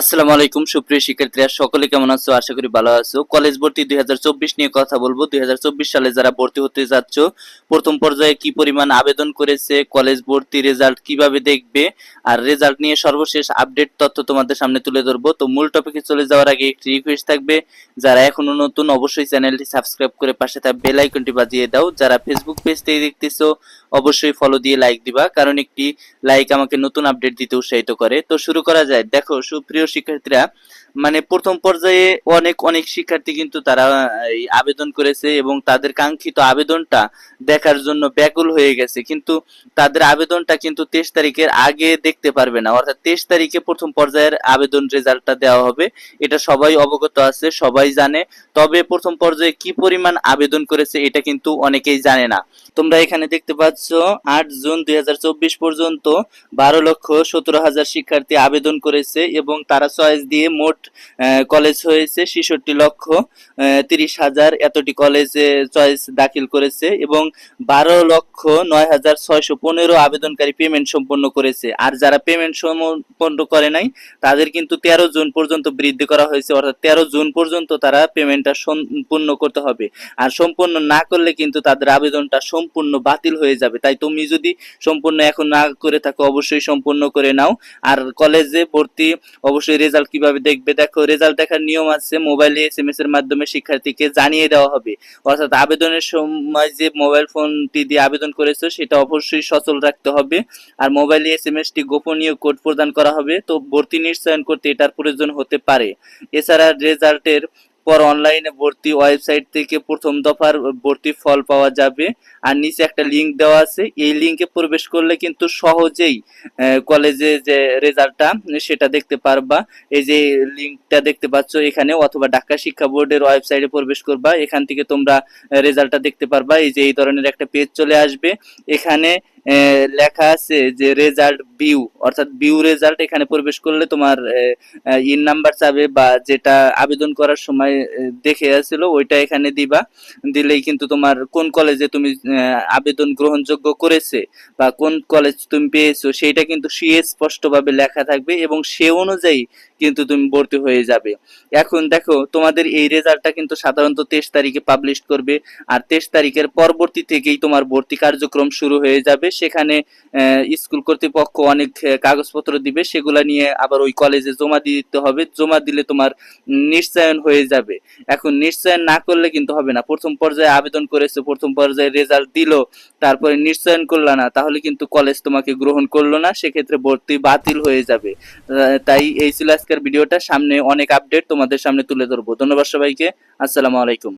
আসসালামু আলাইকুম, সুপ্রিয় শিক্ষার্থীরা, সকলে কেমন আছো? আশা করি ভালো আছো। কলেজ ভর্তি দুই নিয়ে কথা বলব। দুই সালে যারা ভর্তি হতে যাচ্ছ, প্রথম পর্যায়ে কি পরিমাণ আবেদন করেছে, কলেজ ভর্তি রেজাল্ট কীভাবে দেখবে, আর রেজাল্ট নিয়ে সর্বশেষ আপডেট তথ্য তোমাদের সামনে তুলে ধরবো। তো মূল টপিকে চলে যাওয়ার আগে একটি রিকোয়েস্ট থাকবে। যারা এখনও নতুন, অবশ্যই চ্যানেলটি সাবস্ক্রাইব করে পাশে থাকা বেল আইকনটি বাজিয়ে দাও। যারা ফেসবুক পেজ থেকে দেখতেছো, অবশ্যই ফলো দিয়ে লাইক দিবা, কারণ একটি লাইক আমাকে নতুন আপডেট দিতে উৎসাহিত করে। তো শুরু করা যায়। দেখো, সুপ্রিয় শিক্ষার্থীরা মানে প্রথম পর্যায়ে অনেক অনেক শিক্ষার্থী কিন্তু তারা আবেদন করেছে এবং তাদের কাঙ্ক্ষিত আবেদনটা দেখার জন্য ব্যাকুল হয়ে গেছে। কিন্তু তাদের আবেদনটা কিন্তু তেইশ তারিখের আগে দেখতে পারবে না। অর্থাৎ তেইশ তারিখে প্রথম পর্যায়ের আবেদন রেজাল্টটা দেওয়া হবে। এটা সবাই অবগত আছে, সবাই জানে। তবে প্রথম পর্যায়ে কি পরিমাণ আবেদন করেছে এটা কিন্তু অনেকেই জানে না। তোমরা এখানে দেখতে পাচ্ছ, আট জুন দুই হাজার চব্বিশ পর্যন্ত বারো লক্ষ সতেরো হাজার শিক্ষার্থী আবেদন করেছে এবং তারা চয়েস দিয়ে মোট কলেজ হয়েছে ছেষট্টি লক্ষ তিরিশ হাজার এতটি কলেজে চয়েস দাখিল করেছে এবং বারো লক্ষ নয় হাজার ছয়শো পনেরো আবেদনকারী পেমেন্ট সম্পন্ন করেছে। আর যারা পেমেন্ট সম্পন্ন করে নাই, তাদের কিন্তু তেরো জুন পর্যন্ত বৃদ্ধি করা হয়েছে, অর্থাৎ তেরো জুন পর্যন্ত তারা পেমেন্টটা সম্পূর্ণ করতে হবে। আর সম্পূর্ণ না করলে কিন্তু তাদের আবেদনটা সম্পূর্ণ বাতিল হয়ে যাবে। তাই তুমি যদি সম্পূর্ণ এখন না করে থাকো, অবশ্যই সম্পূর্ণ করে নাও। আর কলেজে ভর্তি, অবশ্যই রেজাল্ট কীভাবে দেখবে দেখো রেজাল্ট দেখার নিয়ম আছে মোবাইলে এস এম এস এর মাধ্যমে শিক্ষার্থীকে জানিয়ে দেওয়া হবে। অর্থাৎ আবেদনের সময় যে মোবাইল ফোনটি দিয়ে আবেদন করেছ, সেটা অবশ্যই সচল রাখতে হবে। আর মোবাইলে এস এম এস টি গোপনীয় কোড প্রদান করা হবে। তো ভর্তি নিশ্চয়ন করতে এটার প্রয়োজন হতে পারে। এছাড়া রেজাল্টের পর অনলাইনে ভর্তি ওয়েবসাইট থেকে প্রথম দফার ভর্তি ফল পাওয়া যাবে। আর নিচে একটা লিংক দেওয়া আছে। এই লিঙ্কে প্রবেশ করলে কিন্তু সহজেই কলেজে যে রেজাল্টটা সেটা দেখতে পারবা। এই যে লিঙ্কটা দেখতে পাচ্ছ এখানে, অথবা ঢাকা শিক্ষা বোর্ডের ওয়েবসাইটে প্রবেশ করবা। এখান থেকে তোমরা রেজাল্টটা দেখতে পারবা। এই যে এই ধরনের একটা পেজ চলে আসবে। এখানে লেখা আছে যে রেজাল্ট ভিউ অর্থাৎ ভিউ রেজাল্ট এখানে প্রবেশ করলে তোমার ইন নাম্বার চাবে বা যেটা আবেদন করার সময় দেখে আসছিল, ওইটা এখানে দিবা। দিলেই কিন্তু তোমার কোন কলেজে তুমি আবেদন গ্রহণযোগ্য করেছে বা কোন কলেজ তুমি পেয়েছ, সেইটা কিন্তু সে স্পষ্টভাবে লেখা থাকবে এবং সে অনুযায়ী কিন্তু তুমি ভর্তি হয়ে যাবে। এখন দেখো, তোমাদের এই রেজাল্টটা কিন্তু সাধারণত তেইশ তারিখে পাবলিশ করবে আর তেইশ তারিখের পরবর্তী থেকেই তোমার ভর্তি কার্যক্রম শুরু হয়ে যাবে। সেখানে স্কুল কর্তৃপক্ষ অনেক কাগজপত্র দিবে। সেগুলা নিয়ে আবার ওই কলেজে জমা দিতে হবে। জমা দিলে তোমার নিশ্চয়ন হয়ে যাবে। এখন নিশ্চয়ন না করলে কিন্তু হবে না। প্রথম পর্যায়ে আবেদন করেছ, প্রথম পর্যায়ে রেজাল্ট দিলো, তারপরে নিশ্চয়ন করল না, তাহলে কিন্তু কলেজ তোমাকে গ্রহণ করল না। সেক্ষেত্রে ভর্তি বাতিল হয়ে যাবে। তাই এই ছিল আজকের ভিডিওটা সামনে অনেক আপডেট তোমাদের সামনে তুলে ধরবো। ধন্যবাদ সবাইকে। আসসালামু আলাইকুম।